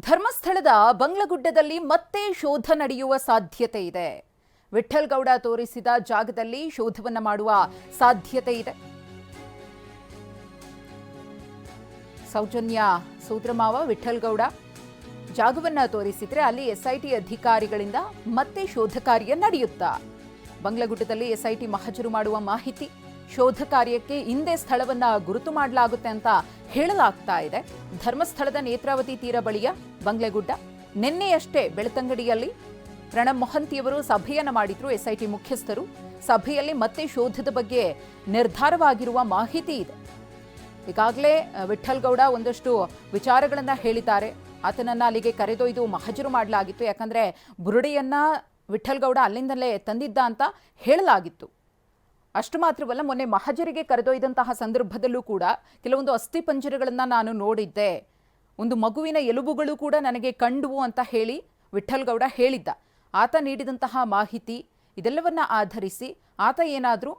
ಧರ್ಮಸ್ಥಳದ ಬಂಗ್ಲಗುಡ್ಡದಲ್ಲಿ ಮತ್ತೆ ಶೋಧ ನಡೆಯುವ ಸಾಧ್ಯತೆ ಇದೆ. ವಿಠಲ್ಗೌಡ ತೋರಿಸಿದ ಜಾಗದಲ್ಲಿ ಶೋಧವನ್ನು ಮಾಡುವ ಸಾಧ್ಯತೆ ಇದೆ. ಸೌಜನ್ಯ ಸೂತ್ರಮಾವ ವಿಠಲ್ಗೌಡ ಜಾಗವನ್ನ ತೋರಿಸಿದ್ರೆ ಅಲ್ಲಿ ಎಸ್ಐಟಿ ಅಧಿಕಾರಿಗಳಿಂದ ಮತ್ತೆ ಶೋಧ ಕಾರ್ಯ ನಡೆಯುತ್ತಾ? ಬಂಗ್ಲಗುಡ್ಡದಲ್ಲಿ ಎಸ್ಐಟಿ ಮಹಜರು ಮಾಡುವ ಮಾಹಿತಿ. ಶೋಧ ಕಾರ್ಯಕ್ಕೆ ಹಿಂದೆ ಸ್ಥಳವನ್ನ ಗುರುತು ಮಾಡಲಾಗುತ್ತೆ ಅಂತ ಹೇಳಲಾಗ್ತಾ ಇದೆ. ಧರ್ಮಸ್ಥಳದ ನೇತ್ರಾವತಿ ತೀರ ಬಳಿಯ ಬಂಗ್ಲೆಗುಡ್ಡ. ನಿನ್ನೆಯಷ್ಟೇ ಬೆಳ್ತಂಗಡಿಯಲ್ಲಿ ಪ್ರಣಬ್ ಮೊಹಂತಿಯವರು ಸಭೆಯನ್ನು ಮಾಡಿದ್ರು ಎಸ್ಐಟಿ ಮುಖ್ಯಸ್ಥರು. ಸಭೆಯಲ್ಲಿ ಮತ್ತೆ ಶೋಧದ ಬಗ್ಗೆ ನಿರ್ಧಾರವಾಗಿರುವ ಮಾಹಿತಿ ಇದೆ. ಈಗಾಗಲೇ ವಿಠಲ್ ಒಂದಷ್ಟು ವಿಚಾರಗಳನ್ನ ಹೇಳಿದ್ದಾರೆ. ಆತನನ್ನ ಅಲ್ಲಿಗೆ ಕರೆದೊಯ್ದು ಮಹಜರು ಮಾಡಲಾಗಿತ್ತು. ಯಾಕಂದ್ರೆ, ಬುರುಡೆಯನ್ನ ವಿಠಲ್ ಅಲ್ಲಿಂದಲೇ ತಂದಿದ್ದ ಅಂತ ಹೇಳಲಾಗಿತ್ತು. ಅಷ್ಟು ಮಾತ್ರವಲ್ಲ, ಮೊನ್ನೆ ಮಹಜರಿಗೆ ಕರೆದೊಯ್ದಂತಹ ಸಂದರ್ಭದಲ್ಲೂ ಕೂಡ ಕೆಲವೊಂದು ಅಸ್ಥಿ ಪಂಜರಗಳನ್ನ ನಾನು ನೋಡಿದ್ದೆ. ಒಂದು ಮಗುವಿನ ಎಲುಬುಗಳು ಕೂಡ ನನಗೆ ಕಂಡುವು ಅಂತ ಹೇಳಿ ವಿಠಲ್ಗೌಡ ಹೇಳಿದ್ದ. ಆತ ನೀಡಿದಂತಹ ಮಾಹಿತಿ, ಇದೆಲ್ಲವನ್ನ ಆಧರಿಸಿ ಆತ ಏನಾದರೂ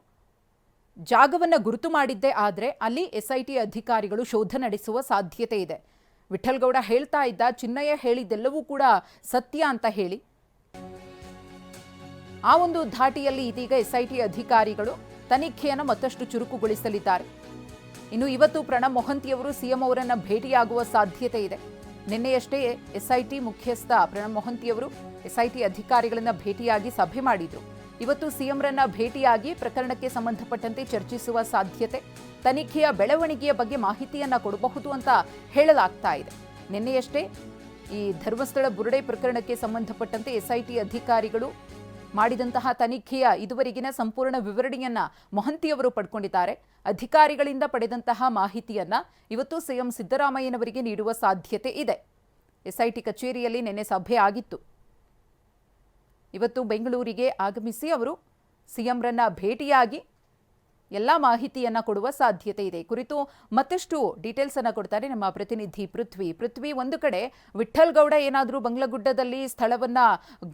ಜಾಗವನ್ನು ಗುರುತು ಮಾಡಿದ್ದೆ ಆದರೆ ಅಲ್ಲಿ ಎಸ್ ಐ ಟಿ ಅಧಿಕಾರಿಗಳು ಶೋಧ ನಡೆಸುವ ಸಾಧ್ಯತೆ ಇದೆ. ವಿಠಲ್ಗೌಡ ಹೇಳ್ತಾ ಇದ್ದ, ಚಿನ್ನಯ್ಯ ಹೇಳಿದ್ದೆಲ್ಲವೂ ಕೂಡ ಸತ್ಯ ಅಂತ ಹೇಳಿ ಆ ಒಂದು ಧಾಟಿಯಲ್ಲಿ ಇದೀಗ ಎಸ್ಐಟಿ ಅಧಿಕಾರಿಗಳು ತನಿಖೆಯನ್ನು ಮತ್ತಷ್ಟು ಚುರುಕುಗೊಳಿಸಲಿದ್ದಾರೆ. ಇನ್ನು ಇವತ್ತು ಪ್ರಣಬ್ ಮೊಹಂತಿಯವರು ಸಿಎಂ ಅವರನ್ನು ಭೇಟಿಯಾಗುವ ಸಾಧ್ಯತೆ ಇದೆ. ನಿನ್ನೆಯಷ್ಟೇ ಎಸ್ಐಟಿ ಮುಖ್ಯಸ್ಥ ಪ್ರಣಬ್ ಮೊಹಂತಿಯವರು ಎಸ್ಐಟಿ ಅಧಿಕಾರಿಗಳನ್ನು ಭೇಟಿಯಾಗಿ ಸಭೆ ಮಾಡಿದ್ರು. ಇವತ್ತು ಸಿಎಂರನ್ನ ಭೇಟಿಯಾಗಿ ಪ್ರಕರಣಕ್ಕೆ ಸಂಬಂಧಪಟ್ಟಂತೆ ಚರ್ಚಿಸುವ ಸಾಧ್ಯತೆ, ತನಿಖೆಯ ಬೆಳವಣಿಗೆಯ ಬಗ್ಗೆ ಮಾಹಿತಿಯನ್ನ ಕೊಡಬಹುದು ಅಂತ ಹೇಳಲಾಗ್ತಾ ಇದೆ. ನಿನ್ನೆಯಷ್ಟೇ ಈ ಧರ್ಮಸ್ಥಳ ಬುರುಡೆ ಪ್ರಕರಣಕ್ಕೆ ಸಂಬಂಧಪಟ್ಟಂತೆ ಎಸ್ಐಟಿ ಅಧಿಕಾರಿಗಳು ಮಾಡಿದಂತಹ ತನಿಖೆಯ ಇದುವರೆಗಿನ ಸಂಪೂರ್ಣ ವಿವರಣೆಯನ್ನ ಮೊಹಂತಿಯವರು ಪಡ್ಕೊಂಡಿದ್ದಾರೆ. ಅಧಿಕಾರಿಗಳಿಂದ ಪಡೆದಂತಹ ಮಾಹಿತಿಯನ್ನ ಇವತ್ತು ಸಿಎಂ ಸಿದ್ದರಾಮಯ್ಯನವರಿಗೆ ನೀಡುವ ಸಾಧ್ಯತೆ ಇದೆ. ಎಸ್ಐಟಿ ಕಚೇರಿಯಲ್ಲಿ ನಿನ್ನೆ ಸಭೆ ಆಗಿತ್ತು. ಇವತ್ತು ಬೆಂಗಳೂರಿಗೆ ಆಗಮಿಸಿ ಅವರು ಸಿಎಂರನ್ನ ಭೇಟಿಯಾಗಿ ಎಲ್ಲ ಮಾಹಿತಿಯನ್ನ ಕೊಡುವ ಸಾಧ್ಯತೆ ಇದೆ. ಕುರಿತು ಮತ್ತಷ್ಟು ಡೀಟೇಲ್ಸ್ ಅನ್ನ ಕೊಡ್ತಾರೆ ನಮ್ಮ ಪ್ರತಿನಿಧಿ ಪೃಥ್ವಿ. ಪೃಥ್ವಿ, ಒಂದು ಕಡೆ ವಿಠಲ್ ಗೌಡ ಏನಾದರೂ ಬಂಗ್ಲಗುಡ್ಡದಲ್ಲಿ ಸ್ಥಳವನ್ನ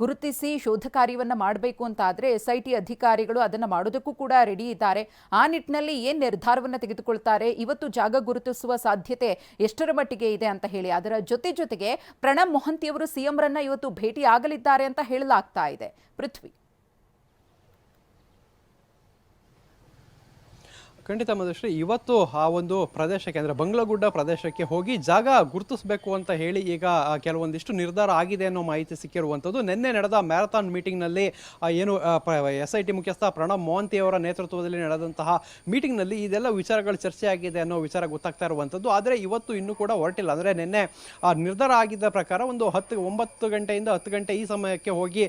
ಗುರುತಿಸಿ ಶೋಧ ಕಾರ್ಯವನ್ನ ಮಾಡಬೇಕು ಅಂತ ಆದ್ರೆ ಎಸ್ ಐ ಟಿ ಅಧಿಕಾರಿಗಳು ಅದನ್ನ ಮಾಡೋದಕ್ಕೂ ಕೂಡ ರೆಡಿ ಇದ್ದಾರೆ. ಆ ನಿಟ್ಟಿನಲ್ಲಿ ಏನ್ ನಿರ್ಧಾರವನ್ನ ತೆಗೆದುಕೊಳ್ತಾರೆ? ಇವತ್ತು ಜಾಗ ಗುರುತಿಸುವ ಸಾಧ್ಯತೆ ಎಷ್ಟರ ಮಟ್ಟಿಗೆ ಇದೆ ಅಂತ ಹೇಳಿ. ಅದರ ಜೊತೆ ಜೊತೆಗೆ ಪ್ರಣಬ್ ಮೊಹಂತಿಯವರು ಸಿಎಂರನ್ನ ಇವತ್ತು ಭೇಟಿ ಆಗಲಿದ್ದಾರೆ ಅಂತ ಹೇಳಲಾಗ್ತಾ ಇದೆ. ಪೃಥ್ವಿ. ಖಂಡಿತ ಮಧುಶ್ರೀ, ಇವತ್ತು ಆ ಒಂದು ಪ್ರದೇಶಕ್ಕೆ ಅಂದರೆ ಬಂಗ್ಲಗುಡ್ಡ ಪ್ರದೇಶಕ್ಕೆ ಹೋಗಿ ಜಾಗ ಗುರುತಿಸಬೇಕು ಅಂತ ಹೇಳಿ ಈಗ ಕೆಲವೊಂದಿಷ್ಟು ನಿರ್ಧಾರ ಆಗಿದೆ ಅನ್ನೋ ಮಾಹಿತಿ ಸಿಕ್ಕಿರುವಂಥದ್ದು. ನಿನ್ನೆ ನಡೆದ ಮ್ಯಾರಥಾನ್ ಮೀಟಿಂಗ್ನಲ್ಲಿ ಏನು ಎಸ್ ಐ ಟಿ ಮುಖ್ಯಸ್ಥ ಪ್ರಣಬ್ ಮೋಹಂತಿ ಅವರ ನೇತೃತ್ವದಲ್ಲಿ ನಡೆದಂತಹ ಮೀಟಿಂಗ್ನಲ್ಲಿ ಇದೆಲ್ಲ ವಿಚಾರಗಳು ಚರ್ಚೆ ಆಗಿದೆ ಅನ್ನೋ ವಿಚಾರ ಗೊತ್ತಾಗ್ತಾ ಇರುವಂಥದ್ದು. ಆದರೆ ಇವತ್ತು ಇನ್ನೂ ಕೂಡ ಹೊರಟಿಲ್ಲ. ಅಂದರೆ ನಿನ್ನೆ ನಿರ್ಧಾರ ಆಗಿದ್ದ ಪ್ರಕಾರ ಒಂದು ಹತ್ತು, ಒಂಬತ್ತು ಗಂಟೆಯಿಂದ ಹತ್ತು ಗಂಟೆ ಈ ಸಮಯಕ್ಕೆ ಹೋಗಿ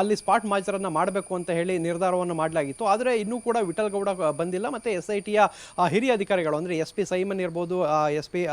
ಅಲ್ಲಿ ಸ್ಪಾಟ್ ಮಾಚರನ್ನು ಮಾಡಬೇಕು ಅಂತ ಹೇಳಿ ನಿರ್ಧಾರವನ್ನು ಮಾಡಲಾಗಿತ್ತು. ಆದರೆ ಇನ್ನೂ ಕೂಡ ವಿಠಲ್ ಗೌಡ ಬಂದಿಲ್ಲ. ಮತ್ತು ಎಸ್ ಐ ಟಿಯ ಹಿರಿಯ ಅಧಿಕಾರಿಗಳು, ಅಂದರೆ ಎಸ್ ಪಿ ಸೈಮನ್ ಇರ್ಬೋದು ಎಸ್ ಪಿ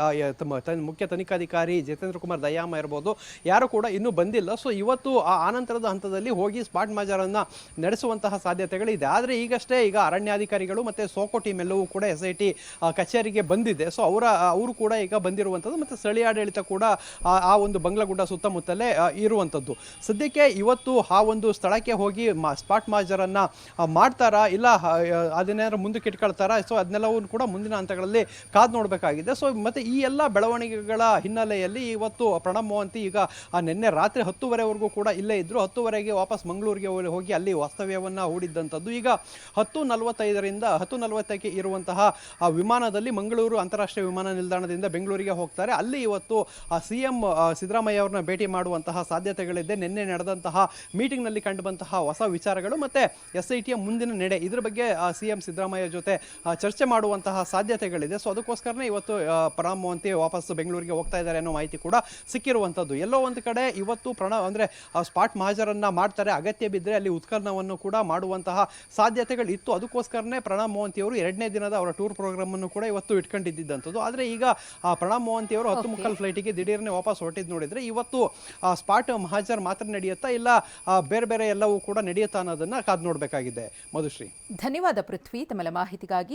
ಮುಖ್ಯ ತನಿಖಾಧಿಕಾರಿ ಜಿತೇಂದ್ರ ಕುಮಾರ್ ದಯಾಮ ಇರ್ಬೋದು, ಯಾರು ಕೂಡ ಇನ್ನೂ ಬಂದಿಲ್ಲ. ಸೊ ಇವತ್ತು, ಆ, ಆನಂತರದ ಹಂತದಲ್ಲಿ ಹೋಗಿ ಸ್ಪಾಟ್ ಮಾಜರನ್ನು ನಡೆಸುವಂತಹ ಸಾಧ್ಯತೆಗಳಿದೆ. ಆದರೆ ಈಗಷ್ಟೇ ಈಗ ಅರಣ್ಯಾಧಿಕಾರಿಗಳು ಮತ್ತು ಸೋಕೋ ಟೀಮ್ ಎಲ್ಲವೂ ಕೂಡ ಎಸ್ ಐ ಟಿ ಕಚೇರಿಗೆ ಬಂದಿದೆ. ಸೊ ಅವರ, ಅವರು ಕೂಡ ಈಗ ಬಂದಿರುವಂಥದ್ದು ಮತ್ತು ಸ್ಥಳೀಯ ಆಡಳಿತ ಕೂಡ, ಆ ಒಂದು ಬಂಗ್ಲಗುಡ್ಡ ಸುತ್ತಮುತ್ತಲೇ ಇರುವಂಥದ್ದು. ಸದ್ಯಕ್ಕೆ ಇವತ್ತು ಆ ಒಂದು ಸ್ಥಳಕ್ಕೆ ಹೋಗಿ ಸ್ಪಾಟ್ ಮಾಜರನ್ನು ಮಾಡ್ತಾರಾ? ಇಲ್ಲ ಅದನ್ನೇನಾದ್ರು ಮುಂದಕ್ಕೆ ಇಟ್ಕೊಳ್ತಾರಾ? ಸೊ ಅದನ್ನೆಲ್ಲವೂ ಕೂಡ ಮುಂದಿನ ಹಂತಗಳಲ್ಲಿ ಕಾದು ನೋಡಬೇಕಾಗಿದೆ. ಸೊ ಮತ್ತು ಈ ಎಲ್ಲ ಬೆಳವಣಿಗೆಗಳ ಹಿನ್ನೆಲೆಯಲ್ಲಿ ಇವತ್ತು ಪ್ರಣಬ್ ಮೋಹಂತಿ ಈಗ ನಿನ್ನೆ ರಾತ್ರಿ ಹತ್ತುವರೆವರೆಗೂ ಕೂಡ ಇಲ್ಲೇ ಇದ್ದರು ಹತ್ತುವರೆಗೆ ವಾಪಸ್ ಮಂಗಳೂರಿಗೆ ಹೋಗಿ- ಅಲ್ಲಿ ವಾಸ್ತವ್ಯವನ್ನು ಹೂಡಿದ್ದಂಥದ್ದು. ಈಗ ಹತ್ತು ನಲವತ್ತೈದರಿಂದ, ಹತ್ತು ನಲವತ್ತಕ್ಕೆ ಇರುವಂತಹ ವಿಮಾನದಲ್ಲಿ ಮಂಗಳೂರು ಅಂತಾರಾಷ್ಟ್ರೀಯ ವಿಮಾನ ನಿಲ್ದಾಣದಿಂದ ಬೆಂಗಳೂರಿಗೆ ಹೋಗ್ತಾರೆ. ಅಲ್ಲಿ ಇವತ್ತು ಸಿ ಎಂ ಸಿದ್ದರಾಮಯ್ಯ ಅವ್ರನ್ನ ಭೇಟಿ ಮಾಡುವಂತಹ ಸಾಧ್ಯತೆಗಳಿದೆ. ನಿನ್ನೆ ನಡೆದಂತಹ ಮೀಟಿಂಗ್ನಲ್ಲಿ ಕಂಡುಬಂತಹ ಹೊಸ ವಿಚಾರಗಳು. ಮತ್ತು ಎಸ್ ಐ ಟಿಯ ಮುಂದಿನ ನಡೆ. ಇದ್ರ ಬಗ್ಗೆ ಸಿ ಎಂ ಸಿದ್ದರಾಮಯ್ಯ ಜೊತೆ ಚರ್ಚೆ ಮಾಡುವಂತಹ ಸಾಧ್ಯತೆಗಳಿದೆ. ಸೊ ಅದಕ್ಕೋಸ್ಕರನೇ ಇವತ್ತು ಪ್ರಣಾಮ್ ಪ್ರಣಬ್ ಮೋಹಂತಿ ವಾಪಸ್ ಬೆಂಗಳೂರಿಗೆ ಹೋಗ್ತಾ ಇದ್ದಾರೆ ಅನ್ನೋ ಮಾಹಿತಿ ಕೂಡ ಸಿಕ್ಕಿರುವಂಥದ್ದು. ಎಲ್ಲೋ ಒಂದು ಕಡೆ ಇವತ್ತು ಪ್ರಣಬ್ ಅಂದರೆ ಸ್ಪಾಟ್ ಮಹಾಜರನ್ನ ಮಾಡ್ತಾರೆ. ಅಗತ್ಯ ಬಿದ್ದರೆ ಅಲ್ಲಿ ಉತ್ಖನವನ್ನು ಕೂಡ ಮಾಡುವಂತಹ ಸಾಧ್ಯತೆಗಳು ಇತ್ತು ಅದಕ್ಕೋಸ್ಕರನೇ ಪ್ರಣಬ್ ಮೋಹಂತಿ ಅವರು ಎರಡನೇ ದಿನದ ಅವರ ಟೂರ್ ಪ್ರೋಗ್ರಾಮ್ ಅನ್ನು ಕೂಡ ಇವತ್ತು ಇಟ್ಕೊಂಡಿದ್ದಂಥದ್ದು ಆದರೆ ಈಗ ಆ, ಪ್ರಣಬ್ ಮೋಹಂತಿ ಅವರು ಹತ್ತು ಮುಕ್ಕಾಲು ಫ್ಲೈಟಿಗೆ ದಿಢೀರ್ನೇ ವಾಪಸ್ ಹೊರಟಿದ್ದು ನೋಡಿದರೆ ಇವತ್ತು ಆ, ಸ್ಪಾಟ್ ಮಹಾಜರ್ ಮಾತ್ರ ನಡೆಯುತ್ತಾ ಇಲ್ಲ ಬೇರೆ ಬೇರೆ ಎಲ್ಲವೂ ಕೂಡ ನಡೆಯುತ್ತಾ ಅನ್ನೋದನ್ನು ಕಾದು ನೋಡಬೇಕಾಗಿದೆ. ಮಧುಶ್ರೀ. ಧನ್ಯವಾದ ಪೃಥ್ವಿ. ತಮ್ಮ ಮಾಹಿತಿಗಾಗಿ